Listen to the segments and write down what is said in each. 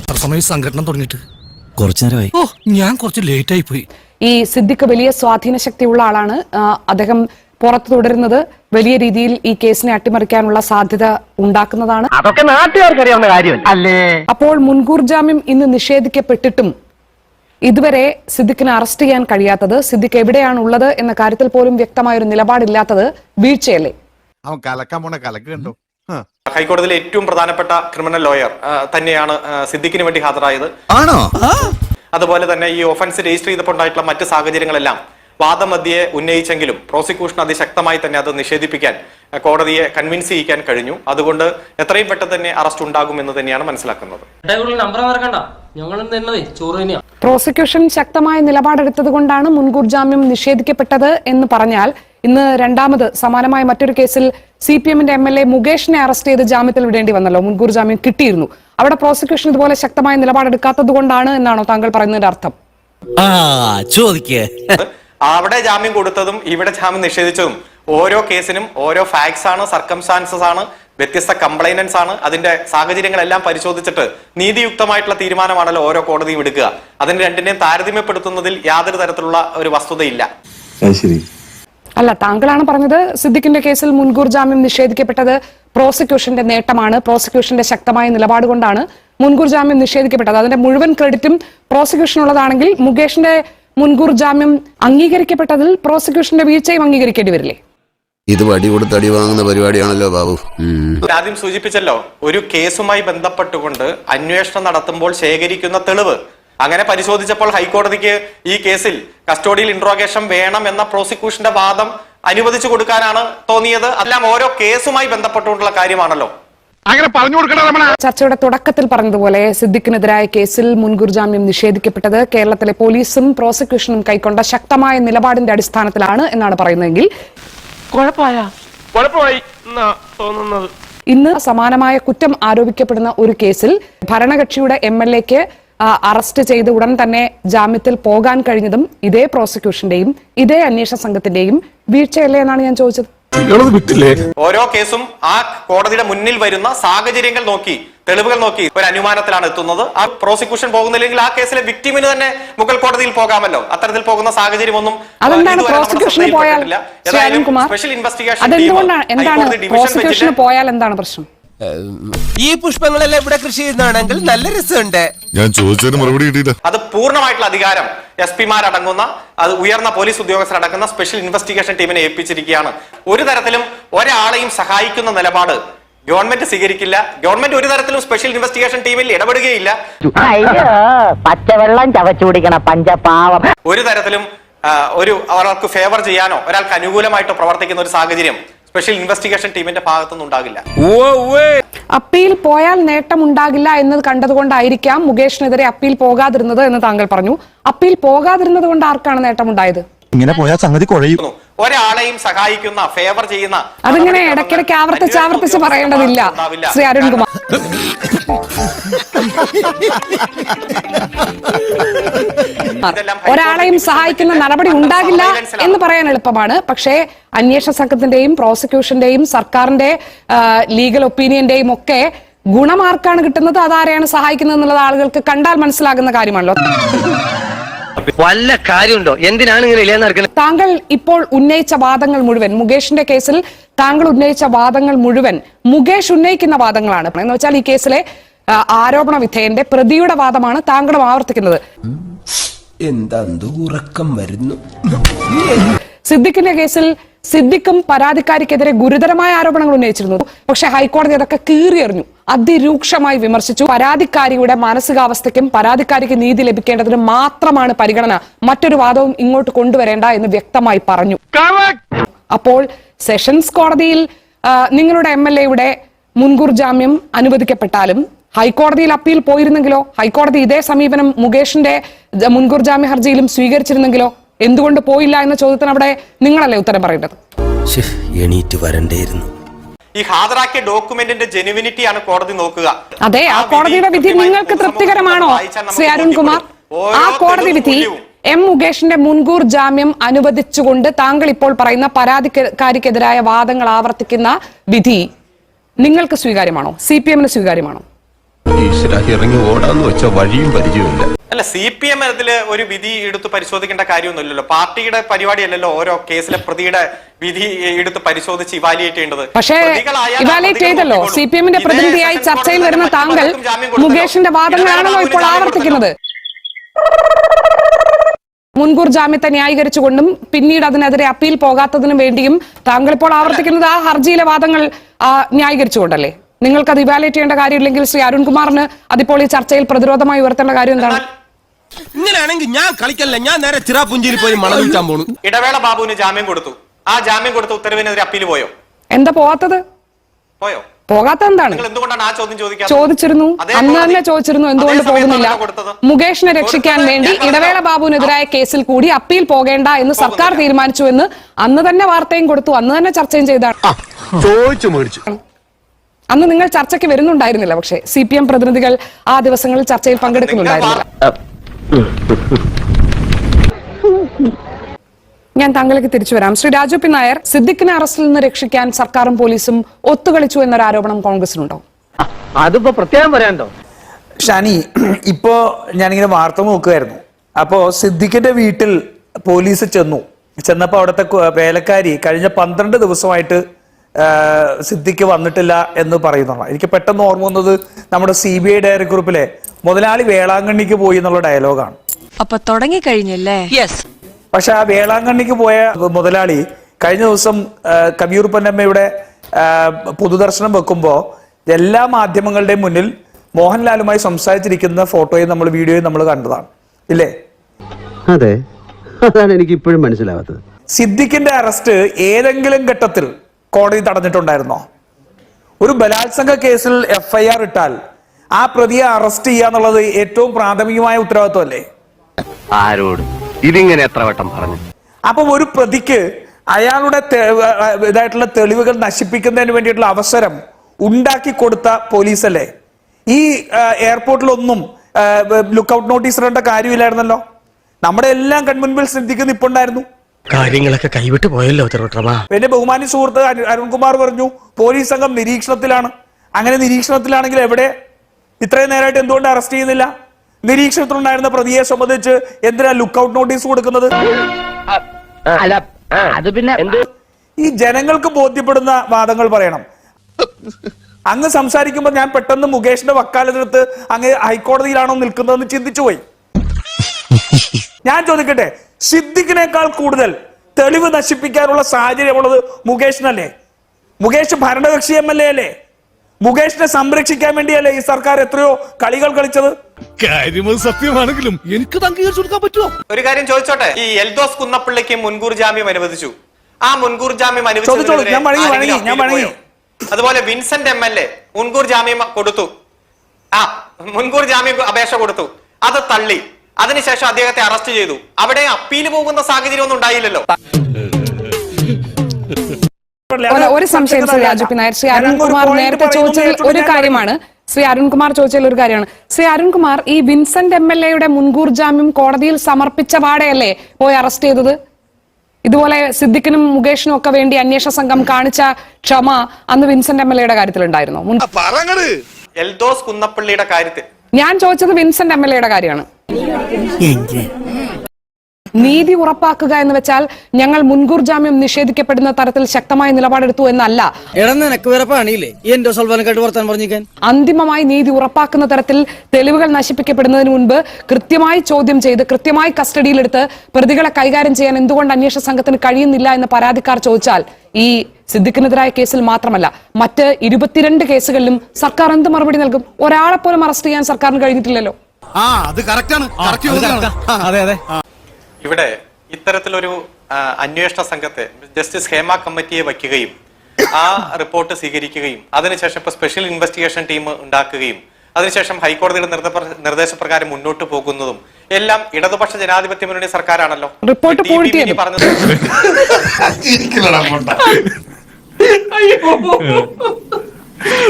എത്ര സമയം സംഘടന തുടങ്ങിയിട്ട്? കുറച്ചു നേരമായി. ഓ ഞാൻ കുറച്ച് ലേറ്റ് ആയി പോയി. ഈ സിദ്ദിഖ് വലിയ സ്വാധീന ശക്തിയുള്ള ആളാണ്. അദ്ദേഹം പുറത്തു തുടരുന്നത് വലിയ രീതിയിൽ ഈ കേസിനെ അട്ടിമറിക്കാനുള്ള സാധ്യത ഉണ്ടാക്കുന്നതാണ്. അതൊക്കെ അല്ലേ? അപ്പോൾ മുൻകൂർ ജാമ്യം ഇന്ന് നിഷേധിക്കപ്പെട്ടിട്ടും ഇതുവരെ സിദ്ദിഖിനെ അറസ്റ്റ് ചെയ്യാൻ കഴിയാത്തത് സിദ്ദിഖ് എവിടെയാണ് ഉള്ളത് എന്ന കാര്യത്തിൽ പോലും വ്യക്തമായ ഒരു നിലപാടില്ലാത്തത് വീഴ്ചയല്ലേ? അവൻ കലക്കാൻ പോണ കലക്ക് കണ്ടു. ഹൈക്കോടതിയിലെ ഏറ്റവും പ്രധാനപ്പെട്ട ക്രിമിനൽ ലോയർ തന്നെയാണ് സിദ്ദിഖിന് വേണ്ടി ഹാജരായത്. ആണോ? അതുപോലെ തന്നെ ഈ ഒഫൻസ് രജിസ്റ്റർ ചെയ്തപ്പോൾ ഉണ്ടായിട്ടുള്ള മറ്റ് സാഹചര്യങ്ങളെല്ലാം വാദമധ്യയെ ഉന്നയിച്ചെങ്കിലും പ്രോസിക്യൂഷൻ അതിശക്തമായി തന്നെ അത് നിഷേധിപ്പിക്കാൻ കോടതിയെ കൺവിൻസ് ചെയ്യിക്കാൻ കഴിഞ്ഞു. അതുകൊണ്ട് എത്രയും പെട്ടെന്ന് തന്നെ അറസ്റ്റ് ഉണ്ടാകും എന്ന് തന്നെയാണ് മനസ്സിലാക്കുന്നത്. പ്രോസിക്യൂഷൻ ശക്തമായ നിലപാടെടുത്തത് കൊണ്ടാണ് മുൻകൂർ ജാമ്യം നിഷേധിക്കപ്പെട്ടത് എന്ന് പറഞ്ഞാൽ ഇന്ന് രണ്ടാമത് സമാനമായ മറ്റൊരു കേസിൽ സി പി എമ്മിന്റെ എം എൽ എ മുകേഷിനെ അറസ്റ്റ് ചെയ്ത് ജാമ്യത്തിൽ വിടേണ്ടി വന്നല്ലോ. മുൻകൂർ ജാമ്യം കിട്ടിയിരുന്നു. അവിടെ പ്രോസിക്യൂഷൻ ഇതുപോലെ ശക്തമായ നിലപാടെടുക്കാത്തത് കൊണ്ടാണ് എന്നാണോ താങ്കൾ പറയുന്നതിന്റെ അർത്ഥം? ആ ചോദിക്കേ. അവിടെ ജാമ്യം കൊടുത്തതും ഇവിടെ ജാമ്യം നിഷേധിച്ചതും ഓരോ കേസിനും ഓരോ ഫാക്ട്സ് ആണ് സർക്കംസ്റ്റാൻസസ് ആണ് വ്യത്യസ്ത കംപ്ലൈനൻസ് ആണ്. അതിന്റെ സാഹചര്യങ്ങളെല്ലാം പരിശോധിച്ചിട്ട് നീതിയുക്തമായിട്ടുള്ള തീരുമാനമാണല്ലോ ഓരോ കോടതിയും എടുക്കുക. അതിന് രണ്ടിനെയും താരതമ്യപ്പെടുത്തുന്നതിൽ യാതൊരു തരത്തിലുള്ള ഒരു വസ്തുതയില്ല. അല്ല താങ്കളാണ് പറഞ്ഞത് സിദ്ദിഖിന്റെ കേസിൽ മുൻകൂർ ജാമ്യം നിഷേധിക്കപ്പെട്ടത് പ്രോസിക്യൂഷന്റെ നേട്ടമാണ്. പ്രോസിക്യൂഷന്റെ ശക്തമായ നിലപാട് കൊണ്ടാണ് മുൻകൂർ ജാമ്യം നിഷേധിക്കപ്പെട്ടത്. അതിന്റെ മുഴുവൻ ക്രെഡിറ്റും പ്രോസിക്യൂഷനുള്ളതാണെങ്കിൽ മുകേഷിന്റെ മുൻകൂർ ജാമ്യം അംഗീകരിക്കപ്പെട്ടതിൽ പ്രോസിക്യൂഷന്റെ വീഴ്ചയും അംഗീകരിക്കേണ്ടി വരില്ലേ? ഇത് വടി കൊടുത്ത് അടി വാങ്ങുന്ന പരിപാടിയാണല്ലോ ബാബു. ആദ്യം സൂചിപ്പിച്ചല്ലോ ഒരു കേസുമായി ബന്ധപ്പെട്ടുകൊണ്ട് അന്വേഷണം നടത്തുമ്പോൾ ശേഖരിക്കുന്ന തെളിവ് അങ്ങനെ പരിശോധിച്ചപ്പോൾ ഹൈക്കോടതിക്ക് ഈ കേസിൽ കസ്റ്റോഡിയിൽ ഇൻട്രോഗേഷൻ വേണം എന്ന പ്രോസിക്യൂഷന്റെ വാദം അനുവദിച്ചു കൊടുക്കാനാണ് തോന്നിയത്. എല്ലാം ഓരോ കേസുമായി ബന്ധപ്പെട്ടുകൊണ്ടുള്ള കാര്യമാണല്ലോ. അങ്ങനെ പറഞ്ഞു ചർച്ചയുടെ തുടക്കത്തിൽ പറഞ്ഞതുപോലെ സിദ്ദിഖിനെതിരായ കേസിൽ മുൻകൂർ ജാമ്യം നിഷേധിക്കപ്പെട്ടത് കേരളത്തിലെ പോലീസും പ്രോസിക്യൂഷനും കൈക്കൊണ്ട ശക്തമായ നിലപാടിന്റെ അടിസ്ഥാനത്തിലാണ് എന്നാണ് പറയുന്നതെങ്കിൽ ഇന്ന് സമാനമായ കുറ്റം ആരോപിക്കപ്പെടുന്ന ഒരു കേസിൽ ഭരണകക്ഷിയുടെ എം എൽ എക്ക് അറസ്റ്റ് ചെയ്ത് ഉടൻ തന്നെ ജാമ്യത്തിൽ പോകാൻ കഴിഞ്ഞതും ഇതേ പ്രോസിക്യൂഷന്റെയും ഇതേ അന്വേഷണ സംഘത്തിന്റെയും വീഴ്ചയല്ലേ എന്നാണ് ഞാൻ ചോദിച്ചത്. ഓരോ കേസും ആ കോടതിയുടെ മുന്നിൽ വരുന്ന സാഹചര്യങ്ങൾ നോക്കി തെളിവുകൾ നോക്കി ഒരു അനുമാനത്തിലാണ് എത്തുന്നത്. ആ പ്രോസിക്യൂഷൻ പോകുന്നില്ലെങ്കിൽ ആ കേസിലെ വിക്ടിമിന് തന്നെ മുഗൾ കോടതിയിൽ പോകാമല്ലോ. അത്തരത്തിൽ പോകുന്ന സാഹചര്യം ഒന്നും സ്പെഷ്യൽ ഇൻവെസ്റ്റിഗേഷൻ എന്താണ് പോയാൽ എന്താണ് പ്രശ്നം? ഈ പുഷ്പങ്ങളെല്ലാം ഇവിടെ കൃഷി ചെയ്യുന്നതാണെങ്കിൽ നല്ല രസമുണ്ട്. ഞാൻ ചോദിച്ചതിന് മറുപടി കിട്ടിയില്ല. അത് പൂർണമായിട്ടുള്ള അധികാരം എസ് പിമാരടങ്ങുന്ന അത് ഉയർന്ന പോലീസ് ഉദ്യോഗസ്ഥരടങ്ങുന്ന സ്പെഷ്യൽ ഇൻവെസ്റ്റിഗേഷൻ ടീമിനെ ഏൽപ്പിച്ചിരിക്കുകയാണ്. ഒരു തരത്തിലും ഒരാളെയും സഹായിക്കുന്ന നിലപാട് ഗവൺമെന്റ് സ്വീകരിക്കില്ല. ഗവൺമെന്റ് ഒരു തരത്തിലും സ്പെഷ്യൽ ഇൻവെസ്റ്റിഗേഷൻ ടീമിൽ ഇടപെടുകയില്ല. അയ്യോ പച്ചവെള്ളം ചവച്ചു കുടിക്കണ പഞ്ചപാവം. ഒരു തരത്തിലും ഒരു അവർക്ക് ഫേവർ ചെയ്യാനോ ഒരാൾക്ക് അനുകൂലമായിട്ടോ പ്രവർത്തിക്കുന്ന ഒരു സാഹചര്യം സ്പെഷ്യൽ ഇൻവെസ്റ്റിഗേഷൻ ടീമിന്റെ ഭാഗത്തുനിന്ന് ഉണ്ടാകില്ല. അപ്പീൽ പോയാൽ നേട്ടം നേട്ടമുണ്ടാകില്ല എന്നത് കണ്ടതുകൊണ്ടായിരിക്കാം മുകേഷിനെതിരെ അപ്പീൽ പോകാതിരുന്നത് എന്ന് താങ്കൾ പറഞ്ഞു. അപ്പീൽ പോകാതിരുന്നത് കൊണ്ട് ആർക്കാണ് നേട്ടമുണ്ടായത്? ഇങ്ങനെ പോയാൽ സംഗതി കുഴയും. ഒരാളെയും സഹായിക്കുന്ന ഫേവർ ചെയ്യുന്ന അതിങ്ങനെ ഇടയ്ക്കിടയ്ക്ക് ആവർത്തിച്ച് ആവർത്തിച്ച് പറയേണ്ടതില്ല. ശ്രീ അരുൺകുമാർ ഒരാളെയും സഹായിക്കുന്ന നടപടി ഉണ്ടാകില്ല എന്ന് പറയാൻ എളുപ്പമാണ്. പക്ഷേ അന്വേഷണ സംഘത്തിന്റെയും പ്രോസിക്യൂഷന്റെയും സർക്കാരിന്റെ ലീഗൽ ഒപ്പീനിയന്റെയും ഒക്കെ ഗുണമാർക്കാണ് കിട്ടുന്നത്. അതാരെയാണ് സഹായിക്കുന്നത് എന്നുള്ളത് ആളുകൾക്ക് കണ്ടാൽ മനസ്സിലാകുന്ന കാര്യമാണല്ലോ. വല്ല കാര്യമുണ്ടോ? എന്തിനാണ് ഇങ്ങനെ ഇല്ലാന്നറിക്കുന്നത് താങ്കൾ ഇപ്പോൾ ഉന്നയിച്ച വാദങ്ങൾ മുഴുവൻ മുകേഷിന്റെ കേസിൽ താങ്കൾ ഉന്നയിച്ച വാദങ്ങൾ മുഴുവൻ മുകേഷ് ഉന്നയിക്കുന്ന വാദങ്ങളാണ്. എന്ന് വെച്ചാൽ ഈ കേസിലെ ആ, ആരോപണ വിധേയന്റെ പ്രതിയുടെ വാദമാണ് താങ്കളും ആവർത്തിക്കുന്നത്. എന്താ ഉറക്കം വരുന്നു? സിദ്ദിഖിന്റെ കേസിൽ സിദ്ദിഖും പരാതിക്കാരിക്കെതിരെ ഗുരുതരമായ ആരോപണങ്ങൾ ഉന്നയിച്ചിരുന്നു. പക്ഷെ ഹൈക്കോടതി അതൊക്കെ കീറിയെറിഞ്ഞു അതിരൂക്ഷമായി വിമർശിച്ചു. പരാതിക്കാരിയുടെ മാനസികാവസ്ഥയ്ക്കും പരാതിക്കാരിക്ക് നീതി ലഭിക്കേണ്ടതിന് മാത്രമാണ് പരിഗണന. മറ്റൊരു വാദവും ഇങ്ങോട്ട് കൊണ്ടുവരേണ്ട എന്ന് വ്യക്തമായി പറഞ്ഞു. അപ്പോൾ സെഷൻസ് കോടതിയിൽ നിങ്ങളുടെ എം എൽ എയുടെ മുൻകൂർ ജാമ്യം അനുവദിക്കപ്പെട്ടാലും ഹൈക്കോടതിയിൽ അപ്പീൽ പോയിരുന്നെങ്കിലോ ഹൈക്കോടതി ഇതേ സമീപനം മുകേഷിന്റെ മുൻകൂർ ജാമ്യ ഹർജിയിലും സ്വീകരിച്ചിരുന്നെങ്കിലോ എന്തുകൊണ്ട് പോയില്ല എന്ന ചോദ്യത്തിന് അവിടെ നിങ്ങളല്ലേ ഉത്തരം പറയേണ്ടത്? എണീറ്റ് വരണ്ടേയിരുന്നു. ഈ ഹാജരാക്കിയ ഡോക്യുമെന്റിന്റെ ജെനുവിനിറ്റി ആണ് കോടതി നോക്കുക. അതെ ആ കോടതിയുടെ വിധി നിങ്ങൾക്ക് തൃപ്തികരമാണോ? ശ്രീ അരുൺകുമാർ ആ കോടതി വിധി എം മുകേഷിന്റെ മുൻകൂർ ജാമ്യം അനുവദിച്ചുകൊണ്ട് താങ്കൾ ഇപ്പോൾ പറയുന്ന പരാതിക്കാരിക്കെതിരായ വാദങ്ങൾ ആവർത്തിക്കുന്ന വിധി നിങ്ങൾക്ക് സ്വീകാര്യമാണോ? സി പി എമ്മിന് സ്വീകാര്യമാണോ? ഈശ്വര ഇറങ്ങി ഓടാന്ന് വെച്ച വഴിയും പരിചയമില്ല അല്ല സി പി എം അതിൽ ഒരു വിധി എടുത്ത് പരിശോധിക്കേണ്ട കാര്യമൊന്നുമില്ലല്ലോ. പാർട്ടിയുടെ പരിപാടി അല്ലല്ലോ ഓരോ കേസിലെ പ്രതിയുടെ വിധി എടുത്ത് പരിശോധിച്ച് ഇവാലുവേറ്റ് ചെയ്യേണ്ടത്. പക്ഷേ ഇവാലുവേറ്റ് ചെയ്തല്ലോ. സി പി എമ്മിന്റെ പ്രതിനിധിയായി ചർച്ചയിൽ വരുന്ന താങ്കൾ മുകേഷിന്റെ വാദങ്ങളാണല്ലോ ഇപ്പോൾ ആവർത്തിക്കുന്നത്. മുൻകൂർ ജാമ്യത്തെ ന്യായീകരിച്ചുകൊണ്ടും പിന്നീട് അതിനെതിരെ അപ്പീൽ പോകാത്തതിനും വേണ്ടിയും താങ്കൾ ഇപ്പോൾ ആവർത്തിക്കുന്നത് ആ ഹർജിയിലെ വാദങ്ങൾ ന്യായീകരിച്ചുകൊണ്ടല്ലേ? നിങ്ങൾക്ക് അത് ഇവാലുവേറ്റ് ചെയ്യേണ്ട കാര്യമില്ലെങ്കിൽ ശ്രീ അരുൺകുമാറിന് അതിപ്പോൾ ഈ ചർച്ചയിൽ പ്രതിരോധമായി ഉയർത്തേണ്ട കാര്യം എന്താണ്? ഇങ്ങനെയാണെങ്കിൽ ഞാൻ കളിക്കല്ല? ഞാൻ നേരെ ചിറാപുഞ്ചിയിൽ പോയി മണം വിൽക്കാൻ പോണു. ഇടവേള ബാബുവിന് ജാമ്യം കൊടുത്തു. ആ ജാമ്യം കൊടുത്ത ഉത്തരവിനെതിരെ അപ്പീൽ പോയോ? എന്താ പോവാത്തത്? പോയോ? പോകാത്ത എന്താണ്? നിങ്ങൾ എന്തുകൊണ്ടാണ് ആ ചോദ്യം ചോദിക്കാത്തത്? ചോദിച്ചിരുന്നു. അതേ അന്ന് കോടതി- തന്നെ ചോദിച്ചിരുന്നു. എന്തുകൊണ്ട് അതേ സമയത്ത് പോകുന്നില്ല? ആണല്ലോ കൊടുത്തത്. മുകേഷിനെ രക്ഷിക്കാൻ കൊടുത്തത് വേണ്ടി ഞാൻ. ഇടവേള ബാബുവിനെതിരായ കേസിൽ കൂടി അപ്പീൽ പോകേണ്ട എന്ന് സർക്കാർ പോകുന്നില്ല. തീരുമാനിച്ചു എന്ന് അന്ന് തന്നെ വാർത്തയും കൊടുത്തു. അന്ന് തന്നെ ചർച്ചയും ചെയ്താണ്. ചോദിച്ചു മേടിച്ചു. അന്ന് നിങ്ങൾ ചർച്ചയ്ക്ക് വരുന്നുണ്ടായിരുന്നില്ല പക്ഷേ. സി പി എം പ്രതിനിധികൾ ആ ദിവസങ്ങളിൽ ചർച്ചയിൽ പങ്കെടുക്കുന്നുണ്ടായിരുന്നില്ല. ഞാൻ താങ്കളിലേക്ക് തിരിച്ചു വരാം. ശ്രീ രാജു പി നായർ സിദ്ദിഖിനെ അറസ്റ്റിൽ നിന്ന് രക്ഷിക്കാൻ സർക്കാരും പോലീസും ഒത്തുകളിച്ചു എന്നൊരു ആരോപണം കോൺഗ്രസിനുണ്ടോ? അതിപ്പോ പ്രത്യേകം പറയാണ്ടോ ഷാനി ഇപ്പോ ഞാനിങ്ങനെ വാർത്ത നോക്കുമായിരുന്നു അപ്പോ സിദ്ദിഖിന്റെ വീട്ടിൽ പോലീസ് ചെന്നു. ചെന്നപ്പോ അവിടുത്തെ വേലക്കാരി കഴിഞ്ഞ പന്ത്രണ്ട് ദിവസമായിട്ട് സിദ്ദിഖ് വന്നിട്ടില്ല എന്ന് പറയുന്നുള്ള എനിക്ക് പെട്ടെന്ന് ഓർമ്മ വന്നത് നമ്മുടെ സി ബി ഐ ഡയറി ഗ്രൂപ്പിലെ മുതലാളി വേളാങ്കണ്ണിക്ക് പോയി എന്നുള്ള ഡയലോഗാണ്. അപ്പൊ തുടങ്ങി കഴിഞ്ഞല്ലേ യെസ് പക്ഷെ ആ വേളാങ്കണ്ണിക്ക് പോയ മുതലാളി കഴിഞ്ഞ ദിവസം കവിയൂർ പൊന്നമ്മയുടെ പൊതുദർശനം വെക്കുമ്പോൾ എല്ലാ മാധ്യമങ്ങളുടെയും മുന്നിൽ മോഹൻലാലുമായി സംസാരിച്ചിരിക്കുന്ന ഫോട്ടോയും നമ്മൾ വീഡിയോയും നമ്മൾ കണ്ടതാണ്. ഇല്ലേ? അതെ. അതാണ് എനിക്ക് ഇപ്പോഴും മനസ്സിലാവാത്തത്. സിദ്ദിഖിന്റെ അറസ്റ്റ് ഏതെങ്കിലും ഘട്ടത്തിൽ കോടതി തടഞ്ഞിട്ടുണ്ടായിരുന്നോ? ഒരു ബലാത്സംഗ കേസിൽ എഫ്ഐആർ ഇട്ടാൽ ആ പ്രതിയെ അറസ്റ്റ് ചെയ്യുക എന്നുള്ളത് ഏറ്റവും പ്രാഥമികമായ ഉത്തരവാദിത്വമല്ലേ? ആരോട്? ഇതിങ്ങനെ എത്ര വട്ടം പറഞ്ഞു? അപ്പൊ ഒരു പ്രതിക്ക് അയാളുടെ ഇതായിട്ടുള്ള തെളിവുകൾ നശിപ്പിക്കുന്നതിന് വേണ്ടിയിട്ടുള്ള അവസരം ഉണ്ടാക്കി കൊടുത്ത പോലീസല്ലേ? ഈ എയർപോർട്ടിൽ എയർപോർട്ടിലൊന്നും ലുക്കൌട്ട് നോട്ടീസ് ഇടേണ്ട കാര്യമില്ലായിരുന്നല്ലോ? നമ്മുടെ എല്ലാം കൺമുൻപിൽ ശ്രദ്ധിക്കുന്ന ഇപ്പുണ്ടായിരുന്നു കാര്യങ്ങളൊക്കെ കൈവിട്ട് പോയല്ലോ പിന്നെ എന്റെ ബഹുമാനി സുഹൃത്ത് അരുൺകുമാർ പറഞ്ഞു പോലീസ് സംഘം നിരീക്ഷണത്തിലാണ്. അങ്ങനെ നിരീക്ഷണത്തിലാണെങ്കിൽ എവിടെ ഇത്രയും നേരമായിട്ട് എന്തുകൊണ്ട് അറസ്റ്റ് ചെയ്യുന്നില്ല? നിരീക്ഷണത്തിലുണ്ടായിരുന്ന പ്രതിയെ സംബന്ധിച്ച് എന്തിനാ ലുക്കൌട്ട് നോട്ടീസ് കൊടുക്കുന്നത്? അത് പിന്നെ ഈ ജനങ്ങൾക്ക് ബോധ്യപ്പെടുന്ന വാദങ്ങൾ പറയണം. അങ്ങ് സംസാരിക്കുമ്പോൾ ഞാൻ പെട്ടെന്ന് മുകേഷിന്റെ വക്കാലത്തെടുത്ത് അങ്ങ് ഹൈക്കോടതിയിലാണോ നിൽക്കുന്നതെന്ന് ചിന്തിച്ചു പോയി. ഞാൻ ചോദിക്കട്ടെ സിദ്ദിഖിനേക്കാൾ കൂടുതൽ തെളിവ് നശിപ്പിക്കാനുള്ള സാഹചര്യമുള്ളത് മുകേഷിനല്ലേ? മുകേഷ് ഭരണകക്ഷി എം എൽ എ അല്ലേ? മുകേഷിനെ സംരക്ഷിക്കാൻ വേണ്ടിയല്ലേ ഈ സർക്കാർ എത്രയോ കളികൾ കളിച്ചത്? സത്യമാണെങ്കിലും എനിക്ക് അംഗീകരിച്ചു കൊടുക്കാൻ പറ്റുമോ? ഒരു കാര്യം ചോദിച്ചോട്ടെ? ഈ എൽദോസ് കുന്നപ്പിള്ളിക്ക് മുൻകൂർ ജാമ്യം അനുവദിച്ചു. ആ മുൻകൂർ ജാമ്യം അനുവദിച്ചു അതുപോലെ വിൻസെന്റ് എം എൽ എ മുൻകൂർ ജാമ്യം കൊടുത്തു. ആ മുൻകൂർ ജാമ്യം അപേക്ഷ കൊടുത്തു. അത് തള്ളി. അതിനുശേഷം അദ്ദേഹത്തെ അറസ്റ്റ് ചെയ്തു. അവിടെ അപ്പീൽ പോകുന്ന സാഹചര്യം ഒന്നും ഉണ്ടായില്ലല്ലോ. ഒരു- ഒരു സംശയം ശ്രീ രാജു പി നായർ ശ്രീ അരുൺകുമാർ നേരത്തെ ചോദിച്ചതിൽ ഒരു കാര്യമാണ്. ശ്രീ അരുൺകുമാർ ചോദിച്ചതിൽ ഒരു കാര്യമാണ്. ശ്രീ അരുൺകുമാർ ഈ വിൻസെന്റ് എം എൽ എയുടെ മുൻകൂർ ജാമ്യം കോടതിയിൽ സമർപ്പിച്ച വാടയല്ലേ പോയി അറസ്റ്റ് ചെയ്തത്? ഇതുപോലെ സിദ്ദിഖിനും മുകേഷിനും ഒക്കെ വേണ്ടി അന്വേഷണ സംഘം കാണിച്ച ക്ഷമ അന്ന് വിൻസെന്റ് എം എൽ എയുടെ കാര്യത്തിൽ ഉണ്ടായിരുന്നു എൽദോസ് കുന്നപ്പള്ളിയുടെ കാര്യത്തിൽ. ഞാൻ ചോദിച്ചത് വിൻസെന്റ് എം എൽ എയുടെ കാര്യമാണ്. നീതി ഉറപ്പാക്കുക എന്ന് വെച്ചാൽ ഞങ്ങൾ മുൻകൂർ ജാമ്യം നിഷേധിക്കപ്പെടുന്ന തരത്തിൽ ശക്തമായ നിലപാടെടുത്തു എന്നല്ല. അന്തിമമായി നീതി ഉറപ്പാക്കുന്ന തരത്തിൽ തെളിവുകൾ നശിപ്പിക്കപ്പെടുന്നതിന് മുൻപ് കൃത്യമായി ചോദ്യം ചെയ്ത് കൃത്യമായി കസ്റ്റഡിയിലെടുത്ത് പ്രതികളെ കൈകാര്യം ചെയ്യാൻ എന്തുകൊണ്ട് അന്വേഷണ സംഘത്തിന് കഴിയുന്നില്ല എന്ന് പരാതിക്കാർ ചോദിച്ചാൽ ഈ സിദ്ദിഖിനെതിരായ കേസിൽ മാത്രമല്ല മറ്റ് ഇരുപത്തിരണ്ട് കേസുകളിലും സർക്കാർ എന്ത് മറുപടി നൽകും? ഒരാളെ പോലും അറസ്റ്റ് ചെയ്യാൻ സർക്കാരിന് കഴിഞ്ഞിട്ടില്ലല്ലോ. ആ അത് കറക്റ്റ് ആണ്. അതെ അതെ. ഇവിടെ ഇത്തരത്തിലൊരു അന്വേഷണ സംഘത്തെ ജസ്റ്റിസ് ഹേമ കമ്മിറ്റിയെ വയ്ക്കുകയും ആ റിപ്പോർട്ട് സ്വീകരിക്കുകയും അതിനുശേഷം ഇപ്പൊ സ്പെഷ്യൽ ഇൻവെസ്റ്റിഗേഷൻ ടീം ഉണ്ടാക്കുകയും അതിനുശേഷം ഹൈക്കോടതിയുടെ നിർദ്ദേശപ്രകാരം മുന്നോട്ട് പോകുന്നതും എല്ലാം ഇടതുപക്ഷ ജനാധിപത്യ മുന്നണി സർക്കാരാണല്ലോ. റിപ്പോർട്ട് പറഞ്ഞത്.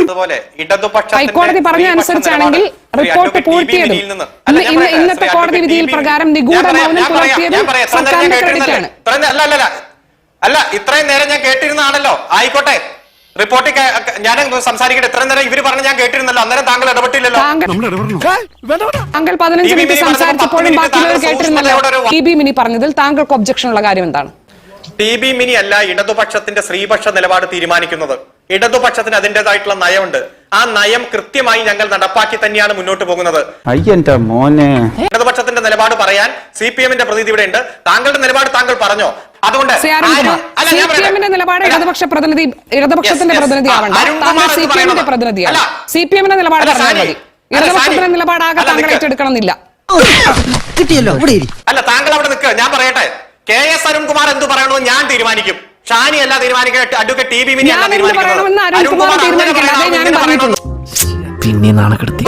അതുപോലെ ഇടതുപക്ഷ ഹൈക്കോടതി പറഞ്ഞ അനുസരിച്ചാണെങ്കിൽ റിപ്പോർട്ട് പൂഴ്ത്തിയതും ഇന്ന് ഇന്ന് ഇന്നത്തെ കോടതി വിധിയിൽ പ്രകാരം നിഗൂഢ മൗനം പുലർത്തിയതും സർക്കാരിന്റെ ക്രെഡിറ്റാണ് അല്ല അല്ല അല്ല അല്ല ഇത്രയും നേരം ഞാൻ കേട്ടിരുന്നതാണല്ലോ. ആയിക്കോട്ടെ. റിപ്പോർട്ടിൽ ഞാൻ സംസാരിക്കട്ടെ. ഇത്രയും നേരം ഇവർ പറഞ്ഞ് ഞാൻ കേട്ടിരുന്നല്ലോ. അന്നേരം താങ്കൾ ഇടപെട്ടില്ലല്ലോ. താങ്കൾ പതിനഞ്ച് മിനിറ്റ് സംസാരിച്ചപ്പോഴും ബാക്കിയുള്ളവർ കേട്ടിരുന്നല്ലോ. ടി ബി മിനി പറഞ്ഞതിൽ താങ്കൾക്ക് ഒബ്ജക്ഷൻ ഉള്ള കാര്യം എന്താണ്? ടി ബി മിനി അല്ല ഇടതുപക്ഷത്തിന്റെ സ്ത്രീപക്ഷ നിലപാട് തീരുമാനിക്കുന്നത്. ഇടതുപക്ഷത്തിന് അതിന്റേതായിട്ടുള്ള നയമുണ്ട്. ആ നയം കൃത്യമായി ഞങ്ങൾ നടപ്പാക്കി തന്നെയാണ് മുന്നോട്ട് പോകുന്നത്. അയ്യന്റെ മോനെ. ഇടതുപക്ഷത്തിന്റെ നിലപാട് പറയാൻ സി പി എമ്മിന്റെ പ്രതിനിധി ഇവിടെ ഉണ്ട്. താങ്കളുടെ നിലപാട് താങ്കൾ പറഞ്ഞോ? അതുകൊണ്ട് നിലപാട് അല്ല, ഇടതുപക്ഷ പ്രതിനിധി ഇടതുപക്ഷത്തിന്റെ. പ്രതിനിധി ആവണ്ട. അരുൺകുമാർ താങ്കൾ സി പി എമ്മിന്റെ പ്രതിനിധിയാണ്. അല്ല. സി പി എമ്മിന്റെ നിലപാട് പറഞ്ഞാൽ. മതി. ഇടതുപക്ഷത്തിന്റെ. നിലപാടാകെ താങ്കൾ ഏറ്റെടുക്കണമെന്നില്ല. കിട്ടിയല്ലോ ഇവിടെ അല്ല താങ്കൾ അവിടെ നിൽക്കുക ഞാൻ പറയട്ടെ. കെ എസ് അരുൺകുമാർ എന്ത് പറയണമെന്ന് ഞാൻ തീരുമാനിക്കും. ഷാനി അല്ല തീരുമാനിക്കുക അഡ്വക്കേറ്റ് ടി ബി മിനി അല്ല പറഞ്ഞിട്ടുള്ളൂ പിന്നെ നാണക്കെടുത്തി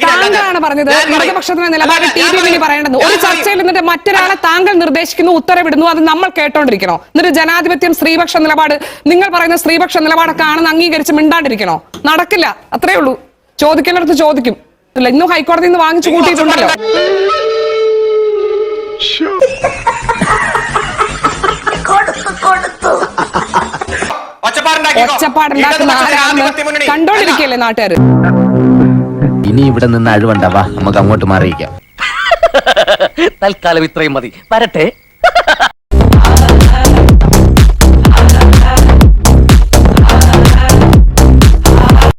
താങ്കളാണ് പറഞ്ഞത്. ഞാൻ പറയും. ഇടതുപക്ഷത്തിന്റെ നിലപാട് അല്ല, ടി വി മിനി പറയേണ്ടത് ഒരു ഞാൻ ചർച്ചയിൽ നിന്നിട്ട് മറ്റൊരാളെ താങ്കൾ നിർദ്ദേശിക്കുന്നു ഉത്തരവിടുന്നു അത് നമ്മൾ കേട്ടോണ്ടിരിക്കണോ? എന്നിട്ട് ജനാധിപത്യം സ്ത്രീപക്ഷ നിലപാട് നിങ്ങൾ പറയുന്ന സ്ത്രീപക്ഷ നിലപാടൊക്കെ ആണെന്ന് അംഗീകരിച്ച് മിണ്ടാണ്ടിരിക്കണോ? നടക്കില്ല. അത്രേ ഉള്ളൂ. ചോദിക്കുന്നിടത്ത് ചോദിക്കും. ഇല്ല ഇന്നും ഹൈക്കോടതി നിന്ന് വാങ്ങിച്ചു കൂട്ടിയിട്ടുണ്ടല്ലോ. ഒച്ചപ്പാടുണ്ടാക്കുന്ന ആരാണെന്ന്. കണ്ടോണ്ടിരിക്കല്ലേ നാട്ടുകാർ ഇനി ഇവിടെ നിന്ന് അഴിവണ്ടാവാ നമുക്ക് അങ്ങോട്ട് മാറിയിക്കാം തൽക്കാലം ഇത്രയും മതി. വരട്ടെ.